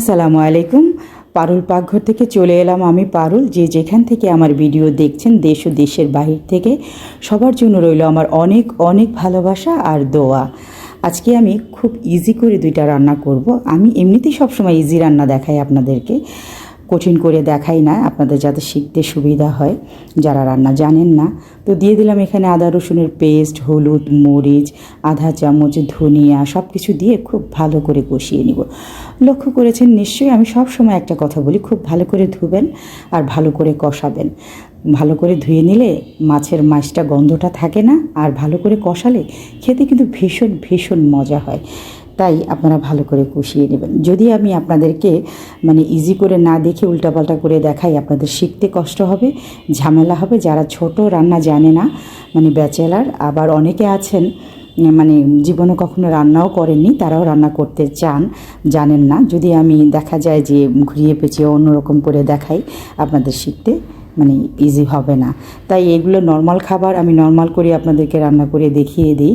আসসালামু আলাইকুম। পারুল পাকঘর থেকে চলে এলাম আমি পারুল। যে যেখান থেকে আমার ভিডিও দেখছেন দেশ ও দেশের বাহির থেকে, সবার জন্য রইল আমার অনেক অনেক ভালোবাসা আর দোয়া। আজকে আমি খুব ইজি করে দুইটা রান্না করব। আমি এমনিতেই সবসময় ইজি রান্না দেখাই আপনাদেরকে। কঠিন করে দেখাই না, আপনাদের যাতে শিখতে সুবিধা হয়, যারা রান্না জানেন না। তো দিয়ে দিলাম এখানে আদা, রসুনের পেস্ট, হলুদ, মরিচ, আধা চামচ ধনিয়া সব কিছু দিয়ে খুব ভালো করে কষিয়ে নিব। লক্ষ্য করেছেন নিশ্চয়ই আমি সব সময় একটা কথা বলি, খুব ভালো করে ধুবেন আর ভালো করে কষাবেন। ভালো করে ধুয়ে নিলে মাছের মাছটা গন্ধটা থাকে না, আর ভালো করে কষালে খেতে কিন্তু ভীষণ ভীষণ মজা হয়। তাই আপনারা ভালো করে কষিয়ে নেবেন। যদি আমি আপনাদেরকে মানে ইজি করে না দেখে উল্টাপাল্টা করে দেখাই, আপনাদের শিখতে কষ্ট হবে, ঝামেলা হবে। যারা ছোট, রান্না জানে না মানে ব্যাচেলার, আবার অনেকে আছেন মানে জীবনে কখনো রান্নাও করেননি, তারাও রান্না করতে চান, জানেন না। যদি আমি দেখা যায় যে ঘুরিয়ে পেঁচিয়ে অন্যরকম করে দেখাই, আপনাদের শিখতে মানে ইজি হবে না। তাই এগুলো নর্মাল খাবার, আমি নর্মাল করে আপনাদেরকে রান্না করে দেখিয়ে দিই।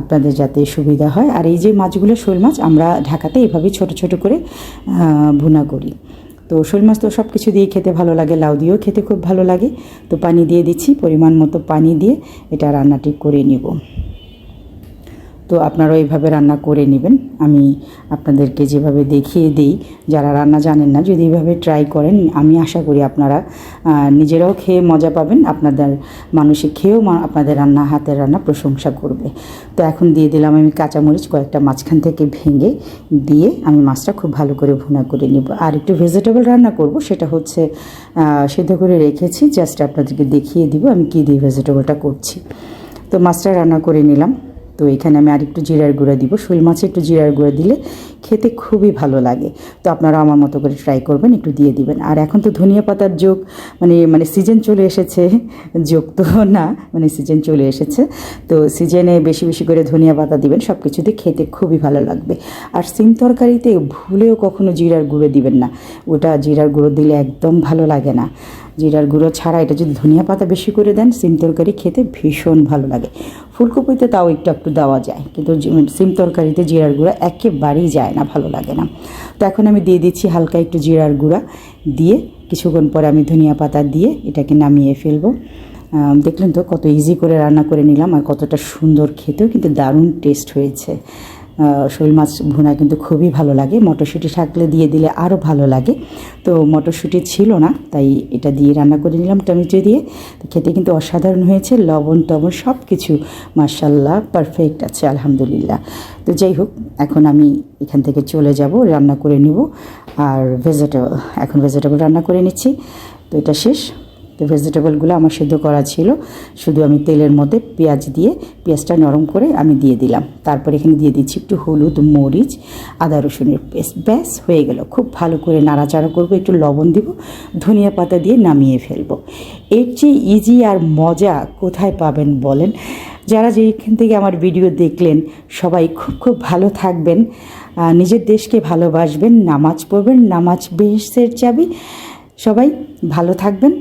আপনাদের যাতে সুবিধা হয়। আর এই যে মাছগুলো, শোল মাছ, আমরা ঢাকাতে এভাবেই ছোট ছোট করে ভুনা করি। তো শোল মাছ তো সব কিছু দিয়ে খেতে ভালো লাগে, লাউ দিয়েও খেতে খুব ভালো লাগে। তো পানি দিয়ে দিচ্ছি, পরিমাণ মতো পানি দিয়ে এটা রান্নাটি করে নিব। তো আপনারাও এইভাবে রান্না করে নেবেন। আমি আপনাদেরকে যেভাবে দেখিয়ে দিই, যারা রান্না জানেন না, যদি এইভাবে ট্রাই করেন, আমি আশা করি আপনারা নিজেরাও খেয়ে মজা পাবেন, আপনাদের মানুষে খেয়েও আপনাদের রান্না, হাতের রান্না প্রশংসা করবে। তো এখন দিয়ে দিলাম আমি কাঁচামরিচ, কয়েকটা মাঝখান থেকে ভেঙে দিয়ে আমি মাছটা খুব ভালো করে ভুনা করে নেব। আর একটু ভেজিটেবল রান্না করব, সেটা হচ্ছে সেদ্ধ করে রেখেছি জাস্ট আপনাদেরকে দেখিয়ে দিব আমি কী দিয়ে ভেজিটেবলটা করছি। তো মাছটা রান্না করে নিলাম। তো এখানে আমি আরেকটু জিরার গুঁড়া দিব। শোল মাছে একটু জিরার গুঁড়া দিলে খেতে খুবই ভালো লাগে। তো আপনারা আমার মতো করে ট্রাই করবেন, একটু দিয়ে দিবেন। আর এখন তো ধনিয়া পাতার যোগ মানে মানে সিজন চলে এসেছে। যোগ তো না মানে সিজন চলে এসেছে। তো সিজনে বেশি বেশি করে ধনিয়া পাতা দিবেন সব কিছুতে খেতে খুবই ভালো লাগবে। আর সিম তরকারিতে ভুলেও কখনো জিরার গুঁড়ো দিবেন না। ওটা জিরার গুঁড়ো দিলে একদম ভালো লাগে না। জিরার গুঁড়ো ছাড়া এটা যদি ধনিয়া পাতা বেশি করে দেন, সিম তরকারি খেতে ভীষণ ভালো লাগে। ফুলকপিতে তাও একটু একটু দেওয়া যায়, কিন্তু সিম তরকারিতে জিরার গুঁড়া একেবারেই যায় না, ভালো লাগে না। তো এখন আমি দিয়ে দিচ্ছি হালকা একটু জিরার গুঁড়া, দিয়ে কিছুক্ষণ পরে আমি ধনিয়া পাতা দিয়ে এটাকে নামিয়ে ফেলব। দেখলেন তো কত ইজি করে রান্না করে নিলাম আর কতটা সুন্দর খেতেও কিন্তু দারুণ টেস্ট হয়েছে। শোল মাছ ভুনা কিন্তু খুবই ভালো লাগে। মটরশুঁটি থাকলে দিয়ে দিলে আরও ভালো লাগে। তো মটরশুঁটি ছিল না, তাই এটা দিয়ে রান্না করে নিলাম টমেটো দিয়ে। খেতে কিন্তু অসাধারণ হয়েছে, লবণ টবণ সব কিছু মার্শাল্লাহ পারফেক্ট আছে, আলহামদুলিল্লাহ। তো যাই হোক, এখন আমি এখান থেকে চলে যাব, রান্না করে নিব। আর ভেজিটেবল এখন ভেজিটেবল রান্না করে নিচ্ছি। তো এটা শেষ। তো ভেজিটেবলগুলো আমার সেদ্ধ করা ছিল। শুধু আমি তেলের মধ্যে পেঁয়াজ দিয়ে পেঁয়াজটা নরম করে আমি দিয়ে দিলাম। তারপর এখানে দিয়ে দিচ্ছি একটু হলুদ, মরিচ, আদা রসুনের পেস্ট। ব্যাস, হয়ে গেল। খুব ভালো করে নাড়াচাড়া করব, একটু লবণ দিব, ধনিয়া পাতা দিয়ে নামিয়ে ফেলব। এর চেয়ে ইজি আর মজা কোথায় পাবেন বলেন? যারা যেখান থেকে আমার ভিডিও দেখলেন, সবাই খুব খুব ভালো থাকবেন। নিজের দেশকে ভালোবাসবেন, নামাজ পড়বেন, নামাজ বেহেসের চাবি। সবাই ভালো থাকবেন।